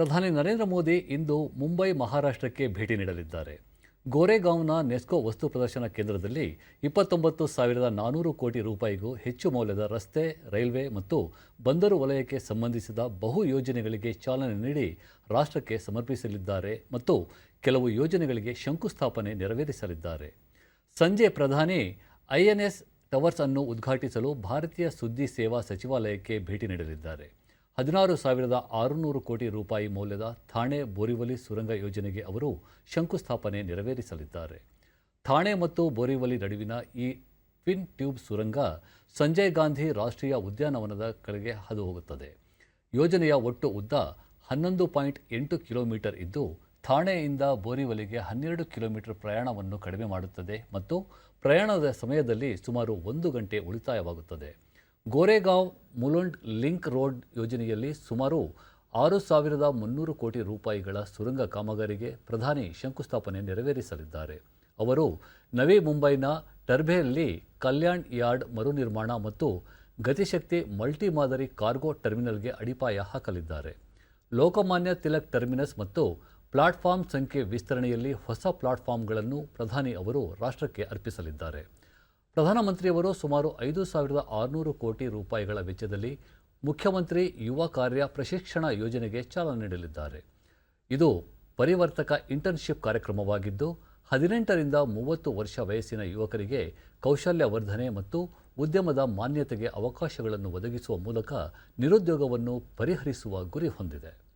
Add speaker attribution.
Speaker 1: ಪ್ರಧಾನಿ ನರೇಂದ್ರ ಮೋದಿ ಇಂದು ಮುಂಬೈ ಮಹಾರಾಷ್ಟ್ರಕ್ಕೆ ಭೇಟಿ ನೀಡಲಿದ್ದಾರೆ. ಗೋರೆಗಾಂವ್ನ ನೆಸ್ಕೋ ವಸ್ತು ಪ್ರದರ್ಶನ ಕೇಂದ್ರದಲ್ಲಿ ಇಪ್ಪತ್ತೊಂಬತ್ತು ಸಾವಿರದ ನಾನೂರು ಕೋಟಿ ರೂಪಾಯಿಗೂ ಹೆಚ್ಚು ಮೌಲ್ಯದ ರಸ್ತೆ, ರೈಲ್ವೆ ಮತ್ತು ಬಂದರು ವಲಯಕ್ಕೆ ಸಂಬಂಧಿಸಿದ ಬಹು ಯೋಜನೆಗಳಿಗೆ ಚಾಲನೆ ನೀಡಿ ರಾಷ್ಟ್ರಕ್ಕೆ ಸಮರ್ಪಿಸಲಿದ್ದಾರೆ ಮತ್ತು ಕೆಲವು ಯೋಜನೆಗಳಿಗೆ ಶಂಕುಸ್ಥಾಪನೆ ನೆರವೇರಿಸಲಿದ್ದಾರೆ. ಸಂಜೆ ಪ್ರಧಾನಿ ಐಎನ್ಎಸ್ ಟವರ್ಸ್ ಅನ್ನು ಉದ್ಘಾಟಿಸಲು ಭಾರತೀಯ ಸುದ್ದಿ ಸೇವಾ ಸಚಿವಾಲಯಕ್ಕೆ ಭೇಟಿ ನೀಡಲಿದ್ದಾರೆ. ಹದಿನಾರು ಸಾವಿರದ ಆರುನೂರು ಕೋಟಿ ರೂಪಾಯಿ ಮೌಲ್ಯದ ಥಾಣೆ ಬೋರಿವಲಿ ಸುರಂಗ ಯೋಜನೆಗೆ ಅವರು ಶಂಕುಸ್ಥಾಪನೆ ನೆರವೇರಿಸಲಿದ್ದಾರೆ. ಥಾಣೆ ಮತ್ತು ಬೋರಿವಲಿ ನಡುವಿನ ಈ ಟ್ವಿನ್ ಟ್ಯೂಬ್ ಸುರಂಗ ಸಂಜಯ್ ಗಾಂಧಿ ರಾಷ್ಟ್ರೀಯ ಉದ್ಯಾನವನದ ಕಡೆಗೆ ಹಾದು ಹೋಗುತ್ತದೆ ಯೋಜನೆಯ ಒಟ್ಟು ಉದ್ದ ಹನ್ನೊಂದು ಪಾಯಿಂಟ್ ಎಂಟು ಕಿಲೋಮೀಟರ್ ಇದ್ದು, ಥಾಣೆಯಿಂದ ಬೋರಿವಲಿಗೆ ಹನ್ನೆರಡು ಕಿಲೋಮೀಟರ್ ಪ್ರಯಾಣವನ್ನು ಕಡಿಮೆ ಮಾಡುತ್ತದೆ ಮತ್ತು ಪ್ರಯಾಣದ ಸಮಯದಲ್ಲಿ ಸುಮಾರು ಒಂದು ಗಂಟೆ ಉಳಿತಾಯವಾಗುತ್ತದೆ. ಗೋರೆಗಾಂವ್ ಮುಲುಂಡ್ ಲಿಂಕ್ ರೋಡ್ ಯೋಜನೆಯಲ್ಲಿ ಸುಮಾರು ಆರು ಸಾವಿರದ ಮುನ್ನೂರು ಕೋಟಿ ರೂಪಾಯಿಗಳ ಸುರಂಗ ಕಾಮಗಾರಿಗೆ ಪ್ರಧಾನಿ ಶಂಕುಸ್ಥಾಪನೆ ನೆರವೇರಿಸಲಿದ್ದಾರೆ. ಅವರು ನವಿ ಮುಂಬೈನ ಟರ್ಬೆಯಲ್ಲಿ ಕಲ್ಯಾಣ್ ಯಾರ್ಡ್ ಮರುನಿರ್ಮಾಣ ಮತ್ತು ಗತಿಶಕ್ತಿ ಮಲ್ಟಿ ಮಾದರಿ ಕಾರ್ಗೋ ಟರ್ಮಿನಲ್ಗೆ ಅಡಿಪಾಯ ಹಾಕಲಿದ್ದಾರೆ. ಲೋಕಮಾನ್ಯ ತಿಲಕ್ ಟರ್ಮಿನಸ್ ಮತ್ತು ಪ್ಲಾಟ್ಫಾರ್ಮ್ ಸಂಖ್ಯೆ ವಿಸ್ತರಣೆಯಲ್ಲಿ ಹೊಸ ಪ್ಲಾಟ್ಫಾರ್ಮ್ಗಳನ್ನು ಪ್ರಧಾನಿ ಅವರು ರಾಷ್ಟ್ರಕ್ಕೆ ಅರ್ಪಿಸಲಿದ್ದಾರೆ. ಪ್ರಧಾನಮಂತ್ರಿಯವರು ಸುಮಾರು ಐದು ಸಾವಿರದ ಆರುನೂರು ಕೋಟಿ ರೂಪಾಯಿಗಳ ವೆಚ್ಚದಲ್ಲಿ ಮುಖ್ಯಮಂತ್ರಿ ಯುವ ಕಾರ್ಯ ಪ್ರಶಿಕ್ಷಣ ಯೋಜನೆಗೆ ಚಾಲನೆ ನೀಡಲಿದ್ದಾರೆ. ಇದು ಪರಿವರ್ತಕ ಇಂಟರ್ನ್ಶಿಪ್ ಕಾರ್ಯಕ್ರಮವಾಗಿದ್ದು, ಹದಿನೆಂಟರಿಂದ ಮೂವತ್ತು ವರ್ಷ ವಯಸ್ಸಿನ ಯುವಕರಿಗೆ ಕೌಶಲ್ಯ ವರ್ಧನೆ ಮತ್ತು ಉದ್ಯಮದ ಮಾನ್ಯತೆಗೆ ಅವಕಾಶಗಳನ್ನು ಒದಗಿಸುವ ಮೂಲಕ ನಿರುದ್ಯೋಗವನ್ನು ಪರಿಹರಿಸುವ ಗುರಿ ಹೊಂದಿದೆ.